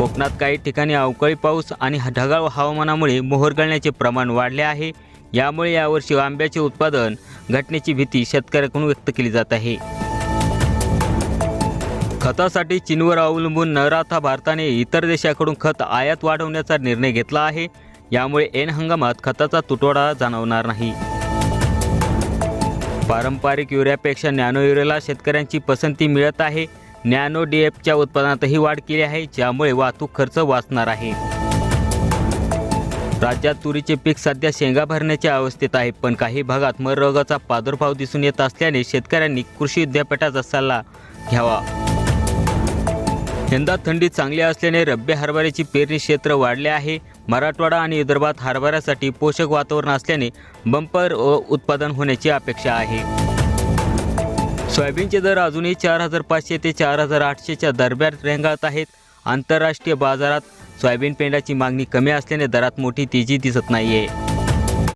कोकणात काही ठिकाणी अवकाळी पाऊस आणि ढगाळ हवामानामुळे मोहर गळण्याचे प्रमाण वाढले आहे. यामुळे यावर्षी आंब्याचे उत्पादन घटण्याची भीती शेतकऱ्याकडून व्यक्त केली जात आहे. खतासाठी चीनवर अवलंबून न राहता भारताने इतर देशाकडून खत आयात वाढवण्याचा निर्णय घेतला आहे. यामुळे ऐन हंगामात खताचा तुटवडा जाणवणार नाही. पारंपरिक युरियापेक्षा नॅनो युरियाला शेतकऱ्यांची पसंती मिळत आहे. नॅनो डी एफच्या उत्पादनातही वाढ केली आहे ज्यामुळे वाहतूक खर्च वाचणार आहे. राज्यात तुरीचे पीक सध्या शेंगा भरण्याच्या अवस्थेत आहे पण काही भागात मररोगाचा प्रादुर्भाव दिसून येत असल्याने शेतकऱ्यांनी कृषी विद्यापीठाचा सल्ला घ्यावा. यंदा थंडी चांगली असल्याने रब्बी हरभऱ्याची पेरणी क्षेत्र वाढले आहे. मराठवाडा आणि विदर्भात हरभऱ्यासाठी पोषक वातावरण असल्याने बंपर व उत्पादन होण्याची अपेक्षा आहे. सोयाबीनचे दर अजूनही चार हजार पाचशे ते चार हजार आठशेच्या दरम्यान रेंगाळत आहेत. आंतरराष्ट्रीय बाजारात सोयाबीन पेंडाची मागणी कमी असल्याने दरात मोठी तेजी दिसत नाही आहे